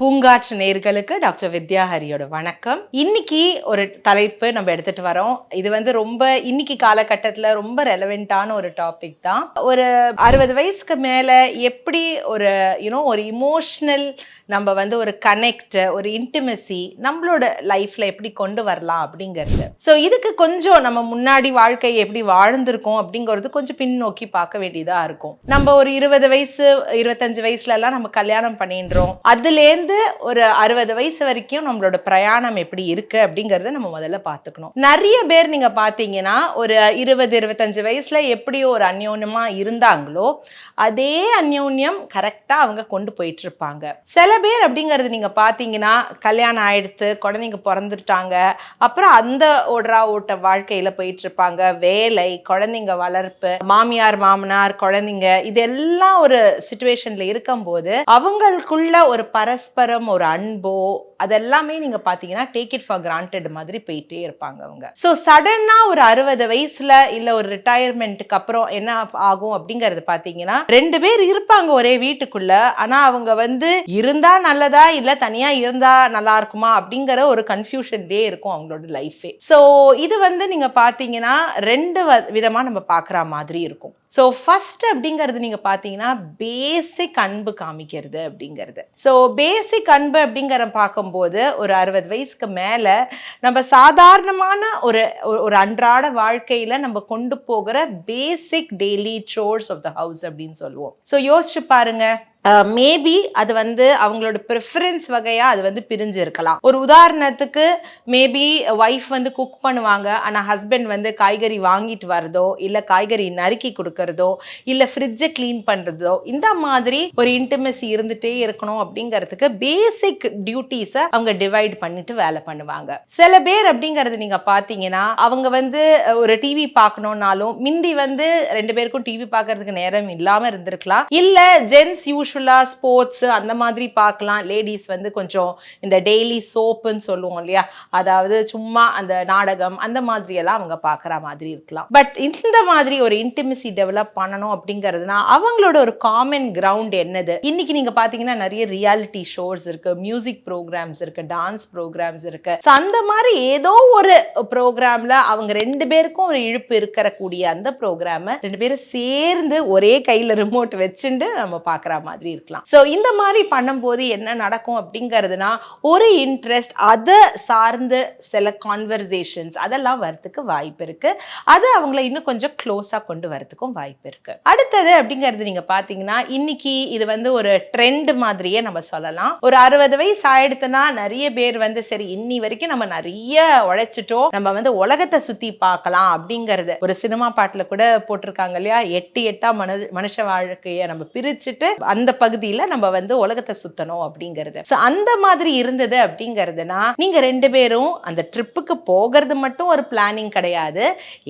பூங்காற்று நேர்களுக்கு டாக்டர் வித்யா ஹரியோட வணக்கம். இன்னைக்கு ஒரு தலைப்பு நம்ம எடுத்துட்டு வரோம். இது வந்து ரொம்ப இன்னைக்கு காலகட்டத்தில் ரொம்ப ரெலவெண்ட்டான ஒரு டாபிக் தான். ஒரு அறுபது வயசுக்கு மேலே எப்படி ஒரு யூனோ ஒரு இமோஷனல் நம்ம வந்து ஒரு கனெக்ட் ஒரு இன்டிமசி நம்மளோட லைஃப்ல எப்படி கொண்டு வரலாம் அப்படிங்கிறது. ஸோ இதுக்கு கொஞ்சம் நம்ம முன்னாடி வாழ்க்கை எப்படி வாழ்ந்திருக்கோம் அப்படிங்கிறது கொஞ்சம் பின்னோக்கி பார்க்க வேண்டியதா இருக்கும். நம்ம ஒரு இருபது வயசு இருபத்தஞ்சு வயசுல எல்லாம் நம்ம கல்யாணம் பண்ணின்றோம். அதுலேருந்து ஒரு அறுபது வயசு வரைக்கும் நம்மளோட பிரயாணம் எப்படி இருக்கு அப்படிங்கறத நம்ம முதல்ல பார்த்துக்கணும். நிறைய பேர் நீங்க பார்த்தீங்கன்னா ஒரு இருபது இருபத்தஞ்சு வயசுல எப்படி ஒரு அந்யோன்யமா இருந்தாங்களோ அதே அந்யோன்யம் கரெக்டா அவங்க கொண்டு போயிட்டு இருப்பாங்க சில பேர் அப்படிங்கிறது நீங்க பார்த்தீங்கன்னா கல்யாணம் ஆயிடுத்து குழந்தைங்க பிறந்துட்டாங்க அப்புறம் அந்த ஓடுறா ஓட்ட வாழ்க்கையில போயிட்டு இருப்பாங்க வேலை குழந்தைங்க வளர்ப்பு மாமியார் மாமனார் குழந்தைங்க இதெல்லாம் ஒரு சுச்சுவேஷன்ல இருக்கும்போது அவங்களுக்குள்ள ஒரு பரஸ்பரம் ஒரு அன்போ அதெல்லாமே நீங்க பாத்தீங்கன்னா டேக் இட் ஃபார் கிராண்டட் மாதிரி போயிட்டே இருப்பாங்க அவங்க. ஸோ சடனா ஒரு அறுபது வயசுல இல்ல ஒரு ரிட்டையர்மெண்ட்டுக்கு அப்புறம் என்ன ஆகும் அப்படிங்கறது பாத்தீங்கன்னா ரெண்டு பேர் இருப்பாங்க ஒரே வீட்டுக்குள்ள. ஆனா அவங்க வந்து இருந்தா நல்லதா இல்ல தனியா இருந்தா நல்லா இருக்குமா அப்படிங்கிற ஒரு கன்ஃபியூஷன்லேயே இருக்கும் அவங்களோட லைஃபே ஸோ இது வந்து நீங்க பாத்தீங்கன்னா ரெண்டு வ- விதமா நம்ம பார்க்குற மாதிரி இருக்கும். ஸோ ஃபர்ஸ்ட் அப்படிங்கிறது நீங்க பார்த்தீங்கன்னா பேசிக் அன்பு காமிக்கிறது அப்படிங்கிறது. ஸோ பேசிக் அன்பு அப்படிங்கிற போகும்போது ஒரு அறுபது வயசுக்கு மேலே நம்ம சாதாரணமான ஒரு ஒரு- அன்றாட வாழ்க்கையில நம்ம கொண்டு போகிற basic daily source of the house அப்படின்னு சொல்லுவோம். ஸோ யோசிச்சு பாருங்க. மேபி அது வந்து அவங்களோட ப்ரிஃபரன்ஸ் வகையாக அது வந்து பிரிஞ்சு இருக்கலாம் ஒரு உதாரணத்துக்கு மேபி ஒய்ஃப் வந்து குக் பண்ணுவாங்க ஆனால் ஹஸ்பண்ட் வந்து காய்கறி வாங்கிட்டு வர்றதோ இல்லை காய்கறி நறுக்கி கொடுக்கறதோ இல்லை ஃப்ரிட்ஜை க்ளீன் பண்ணுறதோ இந்த மாதிரி ஒரு இன்டிமெசி இருந்துகிட்டே இருக்கணும் அப்படிங்கிறதுக்கு பேசிக் டியூட்டிஸை அவங்க டிவைட் பண்ணிட்டு வேலை பண்ணுவாங்க. சில பேர் அப்படிங்கிறது நீங்கள் பார்த்தீங்கன்னா அவங்க வந்து ஒரு டிவி பார்க்கணுன்னாலும் மிந்தி வந்து ரெண்டு பேருக்கும் டிவி பார்க்கறதுக்கு நேரம் இல்லாமல் இருந்திருக்கலாம். இல்லை ஜென்ஸ் யூஸ் யூஸ்வலாக ஸ்போர்ட்ஸ் அந்த மாதிரி பார்க்கலாம். லேடிஸ் வந்து கொஞ்சம் இந்த டெய்லி சோப்புன்னு சொல்லுவோம் இல்லையா? அதாவது சும்மா அந்த நாடகம் அந்த மாதிரியெல்லாம் அவங்க பார்க்குற மாதிரி இருக்கலாம். பட் இந்த மாதிரி ஒரு இன்டிமிசி டெவலப் பண்ணணும் அப்படிங்கிறதுனா அவங்களோட ஒரு காமன் கிரவுண்ட் என்னது? இன்னைக்கு நீங்கள் பார்த்தீங்கன்னா நிறைய ரியாலிட்டி ஷோஸ் இருக்கு மியூசிக் ப்ரோக்ராம்ஸ் இருக்கு டான்ஸ் ப்ரோக்ராம்ஸ் இருக்கு. ஸோ அந்த மாதிரி ஏதோ ஒரு ப்ரோக்ராம்ல அவங்க ரெண்டு பேருக்கும் ஒரு இழுப்பு இருக்கிற கூடிய அந்த ப்ரோக்ராமை ரெண்டு பேரும் சேர்ந்து ஒரே கையில் ரிமோட் வச்சுட்டு நம்ம பார்க்குற மாதிரி இருக்கலாம். ஸோ இந்த மாதிரி பண்ணும்போது என்ன நடக்கும் அப்படிங்கிறதுனா ஒரு இன்ட்ரெஸ்ட் அதை சார்ந்து சில கான்வர்சேஷன்ஸ் அதெல்லாம் வரத்துக்கு வாய்ப்பு இருக்கு. அது அவங்கள இன்னும் கொஞ்சம் க்ளோஸாக கொண்டு வரத்துக்கும் வாய்ப்பு இருக்கு. அடுத்தது அப்படிங்கிறது நீங்க பாத்தீங்கன்னா இன்னைக்கு இது வந்து ஒரு ட்ரெண்ட் மாதிரியே நம்ம சொல்லலாம். ஒரு அறுபது வயசு ஆயிடுத்துனா நிறைய பேர் வந்து சரி இன்னி வரைக்கும் நம்ம நிறைய உழைச்சிட்டோம். நம்ம வந்து உலகத்தை சுத்தி பார்க்கலாம் அப்படிங்கிறது. ஒரு சினிமா பாட்டுல கூட போட்டிருக்காங்க இல்லையா? எட்டு எட்டா மன மனுஷ வாழ்க்கையை நம்ம பிரிச்சுட்டு அந்த பகுதியில நம்ம வந்து உலகத்தை சுத்தணும் அப்படிங்கிறது. ஸோ அந்த மாதிரி இருந்தது அப்படிங்கிறதுனா நீங்க ரெண்டு பேரும் அந்த ட்ரிப்புக்கு போகிறது மட்டும் ஒரு பிளானிங் கிடையாது.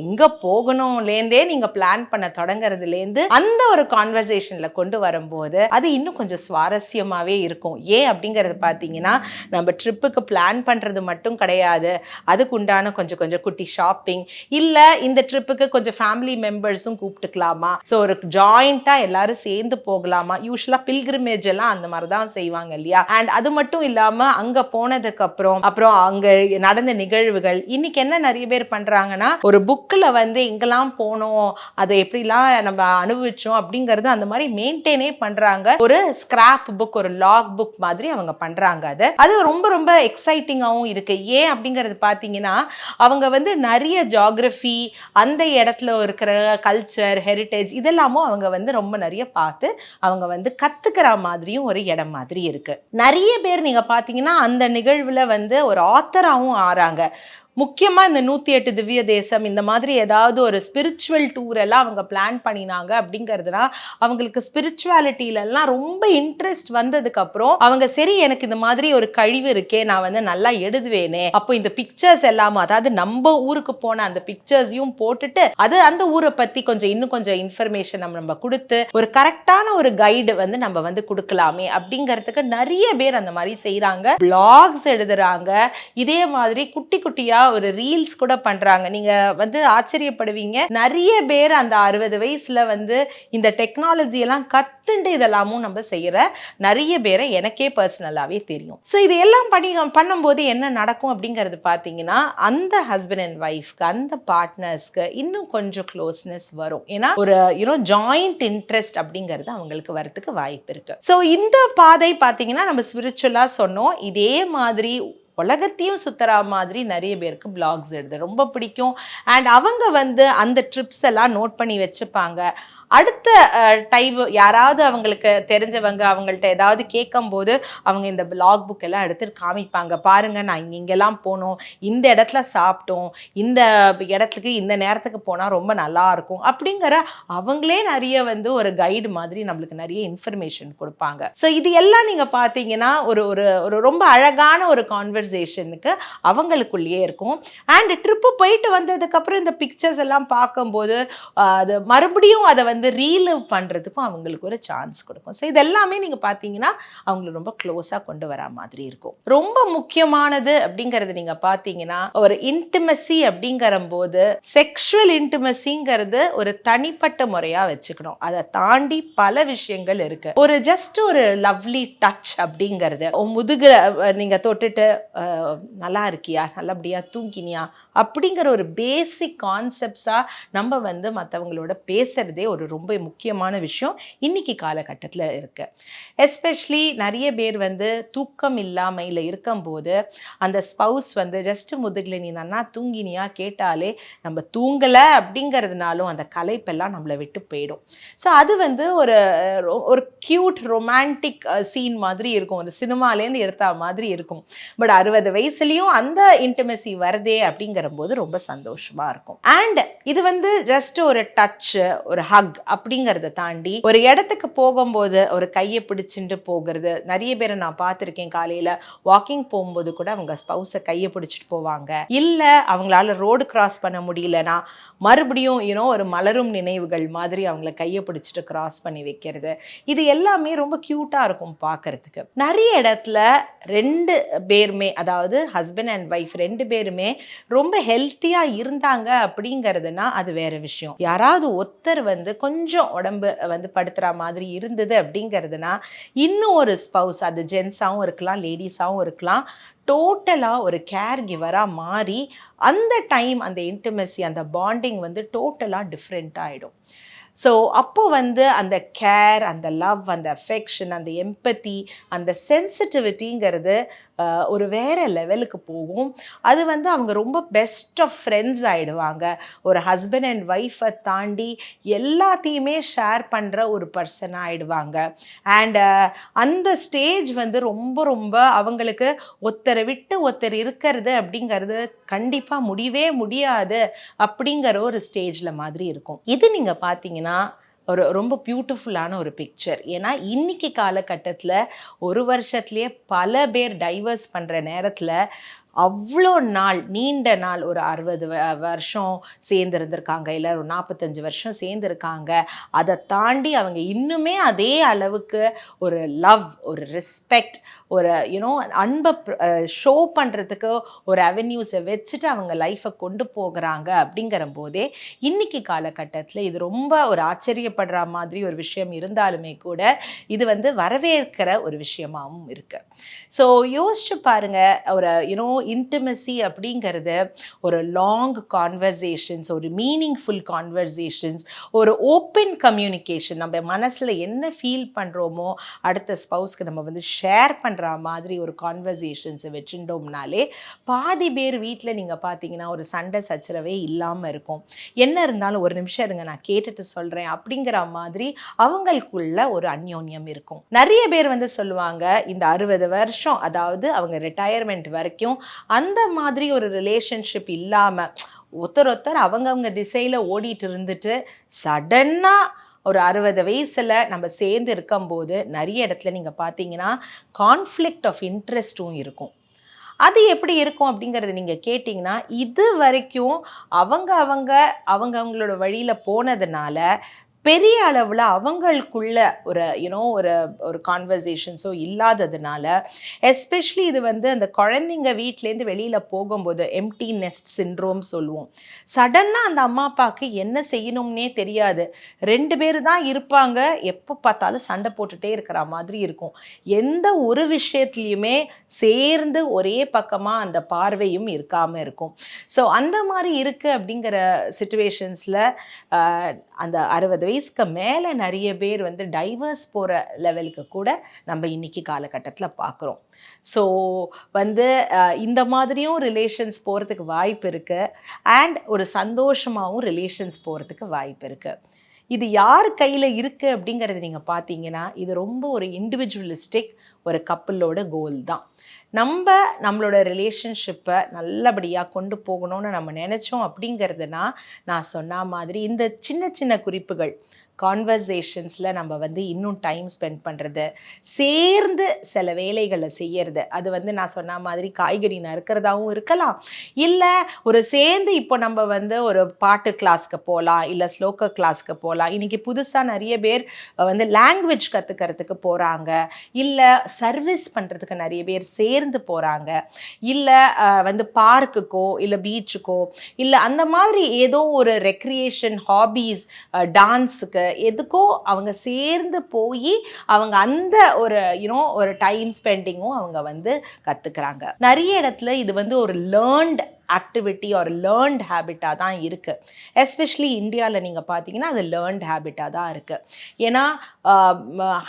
எங்க போகணும்லேருந்தே நீங்க பிளான் பண்ண தொடங்குறதுலேருந்து அந்த ஒரு கான்வர்சேஷன்ல கொண்டு வரும்போது அது இன்னும் கொஞ்சம் சுவாரஸ்யமாவே இருக்கும். ஏன் அப்படிங்கறது பார்த்தீங்கன்னா நம்ம ட்ரிப்புக்கு பிளான் பண்றது மட்டும் கிடையாது. அதுக்கு உண்டான கொஞ்சம் கொஞ்சம் குட்டி ஷாப்பிங் இல்ல இந்த ட்ரிப்புக்கு கொஞ்சம் ஃபேமிலி மெம்பர்ஸும் கூப்பிட்டுக்கலாமா? ஸோ ஒரு ஜாயிண்டா எல்லாரும் சேர்ந்து போகலாமா? யூஸ்வலாக பில்கிரிமேஜ் எல்லாம் அந்த மாதிரி தான் செய்வாங்க இல்லையா? அண்ட் அது மட்டும் இல்லாம அங்க போனதுக்கு அப்புறம் அப்புறம் அங்க நடந்த நிகழ்வுகள் இன்னைக்கு என்ன நிறைய பேர் பண்றாங்கன்னா ஒரு புக்கில் வந்து எங்கெல்லாம் போனோம் அதை எப்படிலாம் நம்ம அனுபவிச்சோம் அப்படிங்கறது அந்த மாதிரி மெயின்டைனே பண்றாங்க. ஒரு ஸ்கிராப் புக் ஒரு லாக் புக் மாதிரி அவங்க பண்றாங்க அது. அது ரொம்ப ரொம்ப எக்ஸைட்டிங்காகவும் இருக்கு. ஏன் அப்படிங்கிறது பார்த்தீங்கன்னா அவங்க வந்து நிறைய ஜாகிரஃபி அந்த இடத்துல இருக்கிற கல்ச்சர் ஹெரிட்டேஜ் இதெல்லாமும் அவங்க வந்து ரொம்ப நிறைய பார்த்து அவங்க வந்து கத்துக்கிற மாதிரியும் ஒரு இடம் மாதிரி இருக்கு. நிறைய பேர் நீங்க பார்த்தீங்கன்னா அந்த நிகழ்வுல வந்து ஒரு ஆத்தராகவும் ஆறாங்க. முக்கியமாக இந்த நூத்தி எட்டு திவ்ய தேசம் இந்த மாதிரி ஏதாவது ஒரு ஸ்பிரிச்சுவல் டூர் எல்லாம் அவங்க பிளான் பண்ணினாங்க அப்படிங்கிறதுனா அவங்களுக்கு ஸ்பிரிச்சுவாலிட்டியிலலாம் ரொம்ப இன்ட்ரெஸ்ட் வந்ததுக்கப்புறம் அவங்க சரி எனக்கு இந்த மாதிரி ஒரு கழிவு இருக்கே நான் வந்து நல்லா எழுதுவேனே. அப்போ இந்த பிக்சர்ஸ் எல்லாமே அதாவது நம்ம ஊருக்கு போன அந்த பிக்சர்ஸையும் போட்டுட்டு அது அந்த ஊரை பத்தி கொஞ்சம் இன்னும் கொஞ்சம் இன்ஃபர்மேஷன் நம்ம நம்ம கொடுத்து ஒரு கரெக்டான ஒரு கைடு வந்து நம்ம வந்து கொடுக்கலாமே அப்படிங்கிறதுக்கு நிறைய பேர் அந்த மாதிரி செய்கிறாங்க பிளாக்ஸ் எழுதுறாங்க. இதே மாதிரி குட்டி குட்டியாக ஒரு ரீல்ஸ் கூட பண்ணுறாங்க நீங்கள் வந்து ஆச்சரியப்படுவீங்க. நிறைய பேர் அந்த அறுபது வயசில் வந்து இந்த டெக்னாலஜியெல்லாம் கற்றுண்டு கத்துண்டு இதெல்லாமும் நம்ம செய்கிற நிறைய பேரை எனக்கே பர்சனலாகவே தெரியும். ஸோ இது எல்லாம் பண்ணி பண்ணும்போது என்ன நடக்கும் அப்படிங்கிறது பார்த்தீங்கன்னா அந்த ஹஸ்பண்ட் அண்ட் ஒய்ஃப்க்கு அந்த பார்ட்னர்ஸ்க்கு இன்னும் கொஞ்சம் க்ளோஸ்னஸ் வரும். ஏன்னா ஒரு யூனோ ஜாயிண்ட் இன்ட்ரெஸ்ட் அப்படிங்கிறது அவங்களுக்கு வரத்துக்கு வாய்ப்பு இருக்குது ஸோ இந்த பாதை பார்த்தீங்கன்னா நம்ம ஸ்பிரிச்சுவலாக சொன்னோம். இதே மாதிரி உலகத்தையும் சுத்துற மாதிரி நிறைய பேருக்கு பிளாக்ஸ் எழுது. ரொம்ப பிடிக்கும். அண்ட் அவங்க வந்து அந்த ட்ரிப்ஸ் எல்லாம் நோட் பண்ணி வச்சுப்பாங்க. அடுத்த டைம் யாராவது அவங்களுக்கு தெரிஞ்சவங்க அவங்கள்ட்ட ஏதாவது கேட்கும்போது அவங்க இந்த பிளாக் புக் எல்லாம் எடுத்து காமிப்பாங்க. பாருங்க நான் இங்கெல்லாம் போனோம். இந்த இடத்துல சாப்பிட்டோம். இந்த இடத்துக்கு இந்த நேரத்துக்கு போனால் ரொம்ப நல்லா இருக்கும். அப்படிங்கிற அவங்களே நிறைய வந்து ஒரு கைடு மாதிரி நம்மளுக்கு நிறைய இன்ஃபர்மேஷன் கொடுப்பாங்க. ஸோ இது எல்லாம் நீங்கள் பார்த்தீங்கன்னா ஒரு ஒரு ஒரு ரொம்ப அழகான ஒரு கான்வர்சேஷனுக்கு அவங்களுக்குள்ளேயே இருக்கும். அண்ட் ட்ரிப்பு போயிட்டு வந்ததுக்கப்புறம் இந்த பிக்சர்ஸ் எல்லாம் பார்க்கும்போது அது மறுபடியும் அதை வந்து ரீலிவ் பண்ணுறதுக்கும் அவங்களுக்கு ஒரு சான்ஸ் கொடுக்கும். ஸோ இதெல்லாமே நீங்கள் பார்த்தீங்கன்னா அவங்கள ரொம்ப க்ளோஸாக கொண்டு வரா மாதிரி இருக்கும். ரொம்ப முக்கியமானது அப்படிங்கிறது நீங்கள் பார்த்தீங்கன்னா ஒரு இன்டிமசி அப்படிங்கிற போது செக்ஷுவல் இன்டிமசிங்கிறது ஒரு தனிப்பட்ட முறையாக வச்சுக்கணும். அதை தாண்டி பல விஷயங்கள் இருக்கு. ஒரு ஜஸ்ட் ஒரு லவ்லி டச் அப்படிங்கிறது உன் முதுகுல நீங்க தொட்டுட்டு நல்லா இருக்கியா? நல்லபடியா தூங்கினியா? அப்படிங்கிற ஒரு பேசிக் கான்செப்ட்ஸாக நம்ம வந்து மற்றவங்களோட பேசுறதே ஒரு ரொம்ப முக்கியமான விஷயம் இன்னைக்கு காலகட்டத்தில் இருக்கு. எஸ்பெஷலி நிறைய பேர் வந்து தூக்கம் இல்லாமையில் இருக்கும்போது அந்த ஸ்பவுஸ் வந்து ஜஸ்ட் முதுகில் நீ நன்னா தூங்கினியா? கேட்டாலே நம்ம தூங்கலை அப்படிங்கிறதுனாலும் அந்த கலைப்பெல்லாம் நம்மளை விட்டு போயிடும். ஸோ அது வந்து ஒரு ஒரு க்யூட் ரொமான்டிக் சீன் மாதிரி இருக்கும். ஒரு சினிமாலேருந்து எடுத்த மாதிரி இருக்கும். பட் அறுபது வயசுலேயும் அந்த இன்டிமெசி வருதே அப்படிங்கிற போது ரொம்ப சந்தோஷமாக இருக்கும். அண்ட் இது வந்து ஜஸ்ட் ஒரு டச் ஒரு ஹக் அப்படிங்கிறத தாண்டி ஒரு இடத்துக்கு போகும்போது ஒரு கையை பிடிச்சிட்டு போகிறது. நிறைய பேரை நான் பார்த்துருக்கேன் காலையில வாக்கிங் போகும்போது கூட அவங்க ஸ்பௌஸை கையை பிடிச்சிட்டு போவாங்க. இல்லை அவங்களால ரோடு கிராஸ் பண்ண முடியலனா மறுபடியும் யூனோ ஒரு மலரும் நினைவுகள் மாதிரி அவங்கள கையை பிடிச்சிட்டு கிராஸ் பண்ணி வைக்கிறது. இது எல்லாமே ரொம்ப க்யூட்டாக இருக்கும் பார்க்குறதுக்கு. நிறைய இடத்துல ரெண்டு பேருமே அதாவது ஹஸ்பண்ட் அண்ட் ஒய்ஃப் ரெண்டு பேருமே ரொம்ப ஹெல்த்தியாக இருந்தாங்க அப்படிங்கிறதுனா அது வேற விஷயம். யாராவது ஒருத்தர் வந்து கொஞ்சம் உடம்பு வந்து படுத்துகிற மாதிரி இருந்தது அப்படிங்கிறதுனா இன்னும் ஒரு ஸ்பவுஸ் அது ஜென்ஸாகவும் இருக்கலாம் லேடிஸாகவும் இருக்கலாம் டோட்டலாக ஒரு கேர் கிவராக மாறி அந்த டைம் அந்த இன்டிமெசி அந்த பாண்டிங் வந்து டோட்டலாக டிஃப்ரெண்ட் ஆகிடும் ஸோ அப்போ வந்து அந்த கேர் அந்த லவ் அந்த அஃபெக்ஷன் அந்த எம்பத்தி அந்த சென்சிட்டிவிட்டிங்கிறது ஒரு வேற லெவலுக்கு போகும். அது வந்து அவங்க ரொம்ப பெஸ்ட் ஆஃப் ஃப்ரெண்ட்ஸ் ஆகிடுவாங்க ஒரு ஹஸ்பண்ட் அண்ட் ஒய்ஃபை தாண்டி எல்லாத்தையுமே ஷேர் பண்ணுற ஒரு பர்சன் ஆகிடுவாங்க அண்ட் அந்த ஸ்டேஜ் வந்து ரொம்ப ரொம்ப அவங்களுக்கு ஒருத்தரை விட்டு ஒருத்தர் இருக்கிறது அப்படிங்கிறது கண்டிப்பாக முடியவே முடியாது அப்படிங்கிற ஒரு ஸ்டேஜில் மாதிரி இருக்கும். இது நீங்கள் பார்த்தீங்கன்னா ஒரு ரொம்ப பியூட்டிஃபுல்லான ஒரு பிக்சர் ஏன்னா இன்னைக்கு காலகட்டத்தில் ஒரு வருஷத்துலேயே பல பேர் டைவர்ஸ் பண்ணுற நேரத்தில் அவ்வளோ நாள் நீண்ட நாள் ஒரு அறுபது வருஷம் சேர்ந்துருந்துருக்காங்க. இல்லை ஒரு நாற்பத்தஞ்சு வருஷம் சேர்ந்துருக்காங்க. அதை தாண்டி அவங்க இன்னுமே அதே அளவுக்கு ஒரு லவ் ஒரு ரெஸ்பெக்ட் ஒரு யூனோ அன்பை ஷோ பண்ணுறதுக்கு ஒரு அவென்யூஸை வச்சுட்டு அவங்க லைஃப்பை கொண்டு போகிறாங்க அப்படிங்கிற போதே இன்னைக்கு காலகட்டத்தில் இது ரொம்ப ஒரு ஆச்சரியப்படுற மாதிரி ஒரு விஷயம் இருந்தாலுமே கூட இது வந்து வரவேற்கிற ஒரு விஷயமாகவும் இருக்குது ஸோ யோசிச்சு பாருங்க ஒரு யூனோ இன்டிமசி அப்படிங்கிறது ஒரு லாங் கான்வர்சேஷன்ஸ் ஒரு மீனிங்ஃபுல் கான்வர்சேஷன்ஸ் ஒரு ஓப்பன் கம்யூனிகேஷன் நம்ம மனசில் என்ன ஃபீல் பண்ணுறோமோ அடுத்த ஸ்பவுஸ்க்கு நம்ம வந்து ஷேர் பண்ணுற மாதிரி ஒரு கான்வர்சேஷன்ஸை வச்சுட்டோம்னாலே பாதி பேர் வீட்டில் நீங்கள் பார்த்தீங்கன்னா ஒரு சண்டை சச்சரவே இல்லாமல் இருக்கும். என்ன இருந்தாலும் ஒரு நிமிஷம் இருங்க நான் கேட்டுட்டு சொல்கிறேன் அப்படிங்கிற மாதிரி அவங்களுக்குள்ள ஒரு அந்யோன்யம் இருக்கும். நிறைய பேர் வந்து சொல்லுவாங்க இந்த அறுபது வருஷம் அதாவது அவங்க ரிட்டையர்மெண்ட் வரைக்கும் அந்த மாதிரி ஒரு ரிலேஷன்ஷிப் இல்லாமல் ஒருத்தர் ஒருத்தர் அவங்கவுங்க திசையில் ஓடிட்டு இருந்துட்டு சடன்னாக ஒரு அறுபது வயசில் நம்ம சேர்ந்து இருக்கும்போது நிறைய இடத்துல நீங்கள் பார்த்தீங்கன்னா கான்ஃப்ளிக்ட் ஆஃப் இன்ட்ரெஸ்ட்டும் இருக்கும். அது எப்படி இருக்கும் அப்படிங்கிறத நீங்கள் கேட்டிங்கன்னா இது வரைக்கும் அவங்க அவங்க அவங்க அவங்களோட வழியில் போனதுனால பெரிய அளவில் அவங்களுக்குள்ள ஒரு யூனோ ஒரு ஒரு கான்வர்சேஷன்ஸோ இல்லாததுனால எஸ்பெஷலி இது வந்து அந்த குழந்தைங்க வீட்டிலேருந்து வெளியில் போகும்போது எம்டி நெஸ்ட் சின்ரோம் சொல்லுவோம். சடனாக அந்த அம்மா அப்பாவுக்கு என்ன செய்யணும்னே தெரியாது. ரெண்டு பேர் தான் இருப்பாங்க. எப்போ பார்த்தாலும் சண்டை போட்டுகிட்டே இருக்கிற மாதிரி இருக்கும். எந்த ஒரு விஷயத்துலையுமே சேர்ந்து ஒரே பக்கமாக அந்த பார்வையும் இருக்காமல் இருக்கும். ஸோ அந்த மாதிரி இருக்குது அப்படிங்கிற சுச்சுவேஷன்ஸில் அந்த அறுபது வயசுக்கு மேலே நிறைய பேர் வந்து டைவர்ஸ் போகிற லெவலுக்கு கூட நம்ம இன்றைக்கி காலகட்டத்தில் பார்க்குறோம் ஸோ வந்து இந்த மாதிரியும் ரிலேஷன்ஸ் போகிறதுக்கு வாய்ப்பு இருக்குது அண்ட் ஒரு சந்தோஷமாகவும் ரிலேஷன்ஸ் போகிறதுக்கு வாய்ப்பு இருக்குது இது யார் கையில் இருக்குது அப்படிங்கிறது நீங்கள் பார்த்தீங்கன்னா இது ரொம்ப ஒரு இண்டிவிஜுவலிஸ்டிக் ஒரு கப்பலோட கோல் தான். நம்ம நம்மளோட ரிலேஷன்ஷிப்பை நல்லபடியாக கொண்டு போகணும்னு நம்ம நினச்சோம் அப்படிங்கிறதுனா நான் சொன்ன மாதிரி இந்த சின்ன சின்ன குறிப்புகள் கான்வர்சேஷன்ஸில் நம்ம வந்து இன்னும் டைம் ஸ்பெண்ட் பண்ணுறது சேர்ந்து சில வேலைகளை செய்யறது. அது வந்து நான் சொன்ன மாதிரி காய்கறி நறுக்கிறதாவும் இருக்கலாம். இல்லை ஒரு சேர்ந்து இப்போ நம்ம வந்து ஒரு பாட்டு கிளாஸ்க்கு போகலாம் இல்லை ஸ்லோக்கர் கிளாஸ்க்கு போகலாம் இன்றைக்கி புதுசாக நிறைய பேர் வந்து லாங்குவேஜ் கற்றுக்கிறதுக்கு போகிறாங்க இல்லை சர்வீஸ் பண்ணுறதுக்கு நிறைய பேர் சேர்ந்து போகிறாங்க இல்லை வந்து பார்க்குக்கோ இல்லை பீச்சுக்கோ இல்லை அந்த மாதிரி ஏதோ ஒரு ரெக்ரியேஷன் ஹாபீஸ் டான்ஸுக்கு எதுக்கோ அவங்க சேர்ந்து போய் அவங்க அந்த ஒரு யூனோ ஒரு டைம் ஸ்பெண்டிங்கும் அவங்க வந்து கற்றுக்குறாங்க நிறைய இடத்துல இது வந்து ஒரு லேர்ன்ட் ஆக்டிவிட்டி ஒரு லேர்ன்ட் ஹேபிட்டாக தான் இருக்குது எஸ்பெஷலி இந்தியாவில் நீங்கள் பார்த்தீங்கன்னா அது லேர்ன்ட் ஹேபிட்டாக தான் இருக்குது ஏன்னா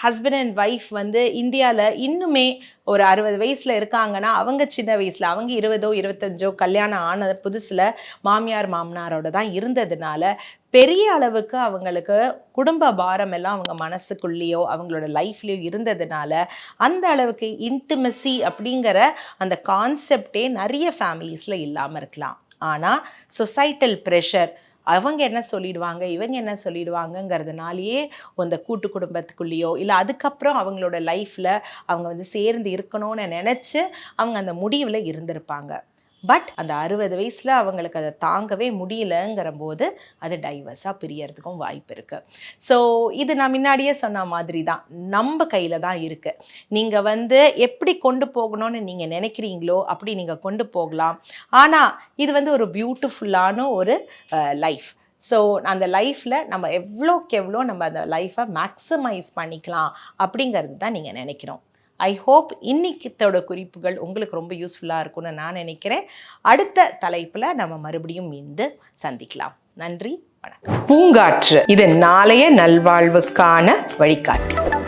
ஹஸ்பண்ட் அண்ட் ஒய்ஃப் வந்து இந்தியாவில் இன்னுமே ஒரு அறுபது வயசில் இருக்காங்கன்னா அவங்க சின்ன வயசில் அவங்க இருபதோ இருபத்தஞ்சோ கல்யாணம் ஆன புதுசில் மாமியார் மாமனாரோட தான் இருந்ததுனால பெரிய அளவுக்கு அவங்களுக்கு குடும்ப பாரம் எல்லாம் அவங்க மனசுக்குள்ளேயோ அவங்களோட லைஃப்லேயோ இருந்ததுனால அந்த அளவுக்கு இன்டிமசி அப்படிங்கிற அந்த கான்செப்டே நிறைய ஃபேமிலிஸில் இல்லாமல் இருக்கலாம். ஆனால் சொசைட்டல் ப்ரெஷர் அவங்க என்ன சொல்லிடுவாங்க இவங்க என்ன சொல்லிடுவாங்கங்கிறதுனாலேயே அந்த கூட்டு குடும்பத்துக்குள்ளேயோ இல்லை அதுக்கப்புறம் அவங்களோட லைஃப்பில் அவங்க வந்து சேர்ந்து இருக்கணும்னு நினச்சி அவங்க அந்த முடிவில் இருந்திருப்பாங்க. பட் அந்த அறுபது வயசில் அவங்களுக்கு அதை தாங்கவே முடியலங்கிற போது அது டைவர்ஸாக பிரியறதுக்கும் வாய்ப்பு இருக்குது ஸோ இது நான் முன்னாடியே சொன்ன மாதிரி தான் நம்ம கையில் தான் இருக்குது நீங்கள் வந்து எப்படி கொண்டு போகணும்னு நீங்கள் நினைக்கிறீங்களோ அப்படி நீங்கள் கொண்டு போகலாம். ஆனால் இது வந்து ஒரு பியூட்டிஃபுல்லான ஒரு லைஃப் ஸோ அந்த லைஃப்பில் நம்ம எவ்வளோக்கு எவ்வளோ நம்ம அந்த லைஃப்பை மேக்ஸிமைஸ் பண்ணிக்கலாம் அப்படிங்கிறது தான் நீங்கள் நினைக்கிறோம். ஐ ஹோப் இன்னைக்கத்தோட குறிப்புகள் உங்களுக்கு ரொம்ப யூஸ்ஃபுல்லாக இருக்கும்னு நான் நினைக்கிறேன். அடுத்த தலைப்பில் நம்ம மறுபடியும் மீண்டு சந்திக்கலாம். நன்றி வணக்கம். பூங்காற்று இது நாளைய நல்வாழ்வுக்கான வழிகாட்டு.